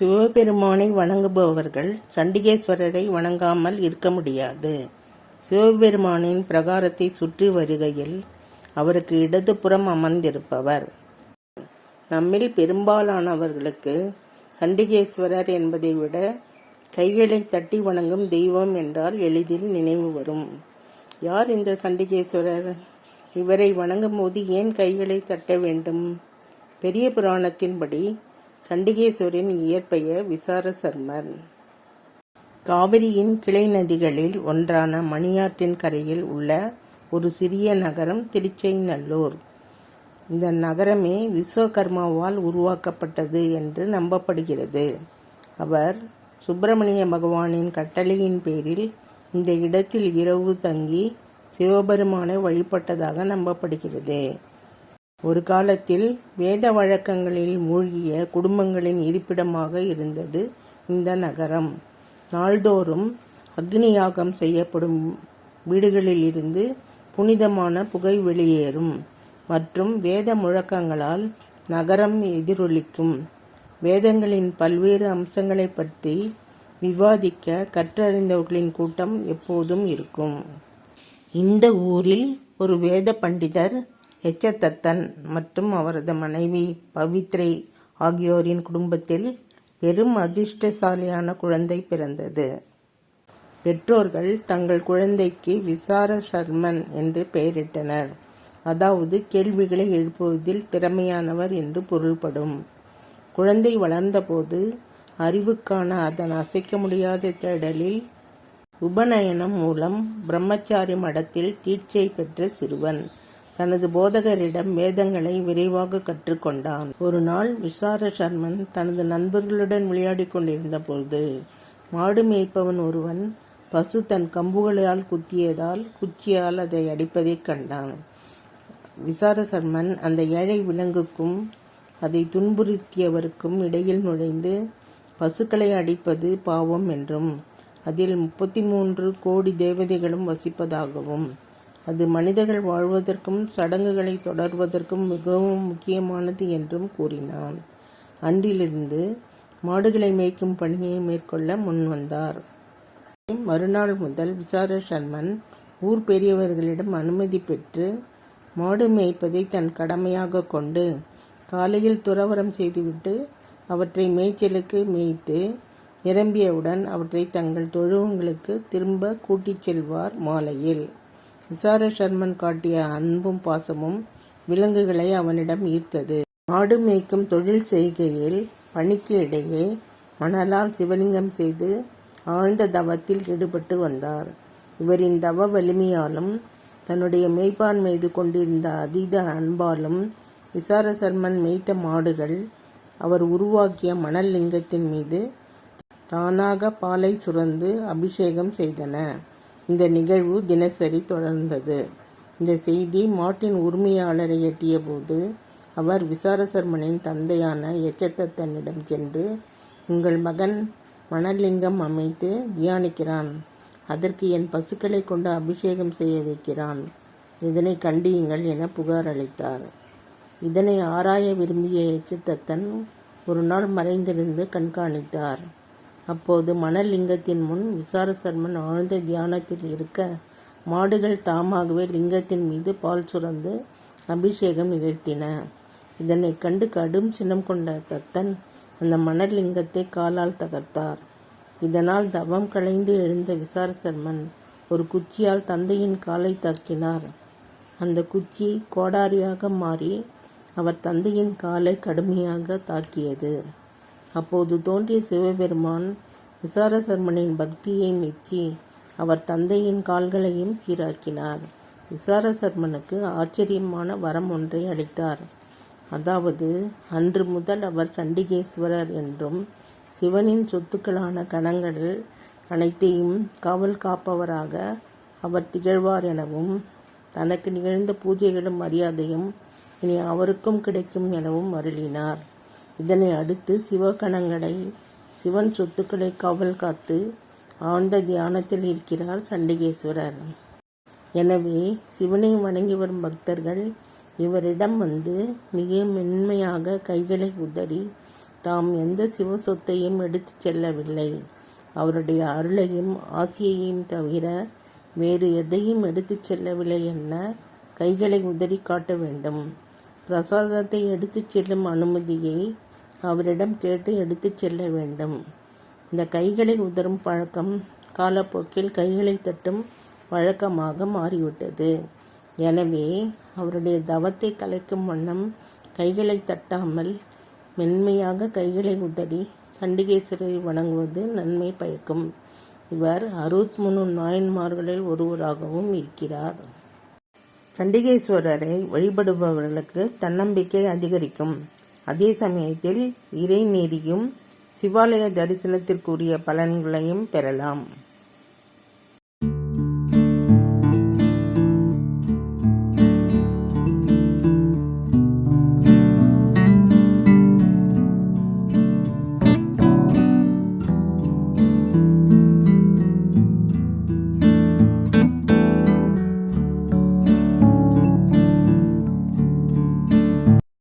சிவபெருமானை வணங்குபவர்கள் சண்டிகேஸ்வரரை வணங்காமல் இருக்க முடியாது. சிவபெருமானின் பிரகாரத்தை சுற்றி வருகையில் அவருக்கு இடதுபுறம் அமர்ந்திருப்பவர். நம்மில் பெரும்பாலானவர்களுக்கு சண்டிகேஸ்வரர் என்பதை விட கைகளை தட்டி வணங்கும் தெய்வம் என்றால் எளிதில் நினைவு வரும். யார் இந்த சண்டிகேஸ்வரர்? இவரை வணங்கும் போது ஏன் கைகளை தட்ட வேண்டும்? பெரிய புராணத்தின்படி சண்டிகேஸ்வரின் இயற்பெயர் விசார சர்மன் காவிரியின் கிளை நதிகளில் ஒன்றான மணியாற்றின் கரையில் உள்ள ஒரு சிறிய நகரம் திருச்செய்நல்லூர் இந்த நகரமே விஸ்வகர்மாவால் உருவாக்கப்பட்டது என்று நம்பப்படுகிறது. அவர் சுப்பிரமணிய பகவானின் கட்டளையின் பேரில் இந்த இடத்தில் இரவு தங்கி சிவபெருமானை வழிபட்டதாக நம்பப்படுகிறது. ஒரு காலத்தில் வேத வழக்கங்களில் மூழ்கிய குடும்பங்களின் இருப்பிடமாக இருந்தது இந்த நகரம். நாள்தோறும் அக்னி யாகம் செய்யப்படும் வீடுகளிலிருந்து புனிதமான புகை வெளியேறும் மற்றும் வேத முழக்கங்களால் நகரம் எதிரொலிக்கும். வேதங்களின் பல்வேறு அம்சங்களை பற்றி விவாதிக்க கற்றறிந்தவர்களின் கூட்டம் எப்போதும் இருக்கும். இந்த ஊரில் ஒரு வேத பண்டிதர் எச்சத்தத்தன் மற்றும் அவரது மனைவி பவித்ரை ஆகியோரின் குடும்பத்தில் பெரும் அதிர்ஷ்டசாலியான குழந்தை பிறந்தது. பெற்றோர்கள் தங்கள் குழந்தைக்கு விசார சர்மன் என்று பெயரிட்டனர். அதாவது கேள்விகளை எழுப்புவதில் திறமையானவர் என்று பொருள்படும். குழந்தை வளர்ந்தபோது அறிவுக்கான அதன் அசைக்க முடியாத தேடலில் உபநயனம் மூலம் பிரம்மச்சாரி மடத்தில் தீட்சை பெற்ற சிறுவன். தனது போதகரிடம் வேதங்களை விரைவாக கற்றுக்கொண்டான். ஒரு நாள் விசார சர்மன் தனது நண்பர்களுடன் விளையாடிக் கொண்டிருந்த பொழுது மாடு மேய்ப்பவன் ஒருவன் பசு தன் கம்புகளால் குத்தியதால் குச்சியால் அதை அடிப்பதைக் கண்டான். விசார சர்மன் அந்த ஏழை விலங்குக்கும் அதை துன்புறுத்தியவருக்கும் இடையில் நுழைந்து பசுக்களை அடிப்பது பாவம் என்றும் அதில் முப்பத்தி மூன்று கோடி தேவதைகளும் வசிப்பதாகவும் அது மனிதர்கள் வாழ்வதற்கும் சடங்குகளை தொடர்வதற்கும் மிகவும் முக்கியமானது என்றும் கூறினான். அன்றிலிருந்து மாடுகளை மேய்க்கும் பணியை மேற்கொள்ள முன்வந்தார் மறுநாள் முதல் விசார சர்மன் ஊர் பெரியவர்களிடம் அனுமதி பெற்று மாடு மேய்ப்பதை தன் கடமையாக கொண்டு காலையில் துறவரம் செய்துவிட்டு அவற்றை மேய்ச்சலுக்கு மேய்த்து நிரம்பியவுடன் அவற்றை தங்கள் தொழுவங்களுக்கு திரும்ப கூட்டிச் செல்வார் மாலையில். விசார சர்மன் காட்டிய அன்பும் பாசமும் விலங்குகளை அவனிடம் ஈர்த்தது. மாடு மேய்க்கும் தொழில் செய்கையில் பணிக்கு இடையே மணலால் சிவலிங்கம் செய்து ஆழ்ந்த தவத்தில் ஈடுபட்டு வந்தார். இவரின் தவ வலிமையாலும் தன்னுடைய மேய்ப்பான் மீது கொண்டிருந்த அதீத அன்பாலும் விசார சர்மன் மேய்த்த மாடுகள் அவர் உருவாக்கிய மணல் லிங்கத்தின் மீது தானாக பாலை சுரந்து அபிஷேகம் செய்தன. இந்த நிகழ்வு தினசரி தொடர்ந்தது. இந்த செய்தி மாட்டின் உரிமையாளரை எட்டியபோது அவர் விசாரசர்மனின் தந்தையான எச்சத்தத்தனிடம் சென்று உங்கள் மகன் மணலிங்கம் அமைத்து தியானிக்கிறான். அதற்கு என் பசுக்களை கொண்டு அபிஷேகம் செய்ய வைக்கிறான். இதனை கண்டியுங்கள் என புகார் அளித்தார். இதனை ஆராய விரும்பிய எச்சத்தத்தன் ஒரு நாள் மறைந்திருந்து கண்காணித்தார். அப்போது மணலிங்கத்தின் முன் விசாரசர்மன் ஆழ்ந்த தியானத்தில் இருக்க மாடுகள் தாமாகவே லிங்கத்தின் மீது பால் சுரந்து அபிஷேகம் நிகழ்த்தின. இதனை கண்டு கடும் சினம் கொண்ட தத்தன் அந்த மணலிங்கத்தை காலால் தகர்த்தார். இதனால் தவம் களைந்து எழுந்த விசாரசர்மன் ஒரு குச்சியால் தந்தையின் காலை தாக்கினார். அந்த குச்சி கோடாரியாக மாறி அவர் தந்தையின் காலை கடுமையாக தாக்கியது. அப்போது தோன்றிய சிவபெருமான் விசாரசர்மனின் பக்தியை மெச்சி அவர் தந்தையின் கால்களையும் சீராக்கினார். விசாரசர்மனுக்கு ஆச்சரியமான வரம் ஒன்றை அளித்தார். அதாவது அன்று முதல் அவர் சண்டிகேஸ்வரர் என்றும் சிவனின் சொத்துக்களான கணங்கள் அனைத்தையும் காவல் காப்பவராக அவர் திகழ்வார் எனவும் தனக்கு நிகழ்ந்த பூஜைகளும் மரியாதையும் இனி அவருக்கும் கிடைக்கும் எனவும் அருளினார். இதனை அடுத்து சிவகணங்களை சிவன் சொத்துக்களை காவல் காத்து ஆழ்ந்த தியானத்தில் இருக்கிறார் சண்டிகேஸ்வரர். எனவே சிவனை வணங்கி வரும் பக்தர்கள் இவரிடம் வந்து மிக மென்மையாக கைகளை உதறி தாம் எந்த சிவ சொத்தையும் எடுத்து செல்லவில்லை. அவருடைய அருளையும் ஆசியையும் தவிர வேறு எதையும் எடுத்துச் செல்லவில்லை என கைகளை உதறி காட்ட வேண்டும். பிரசாதத்தை எடுத்துச் செல்லும் அனுமதியை அவரிடம் கேட்டு எடுத்துச் செல்ல வேண்டும். இந்த கைகளை உதறும் பழக்கம் காலப்போக்கில் கைகளை தட்டும் வழக்கமாக மாறிவிட்டது. எனவே அவருடைய தவத்தை கலைக்கும் வண்ணம் கைகளை தட்டாமல் மென்மையாக கைகளை உதறி சண்டிகேஸ்வரரை வணங்குவது நன்மை பயக்கும். இவர் அறுபத்மூணு நாயன்மார்களில் ஒருவராகவும் இருக்கிறார். சண்டிகேஸ்வரரை வழிபடுபவர்களுக்கு தன்னம்பிக்கை அதிகரிக்கும். அதே சமயத்தில் இறைநெறியும் சிவாலய தரிசனத்திற்குரிய பலன்களையும் பெறலாம்.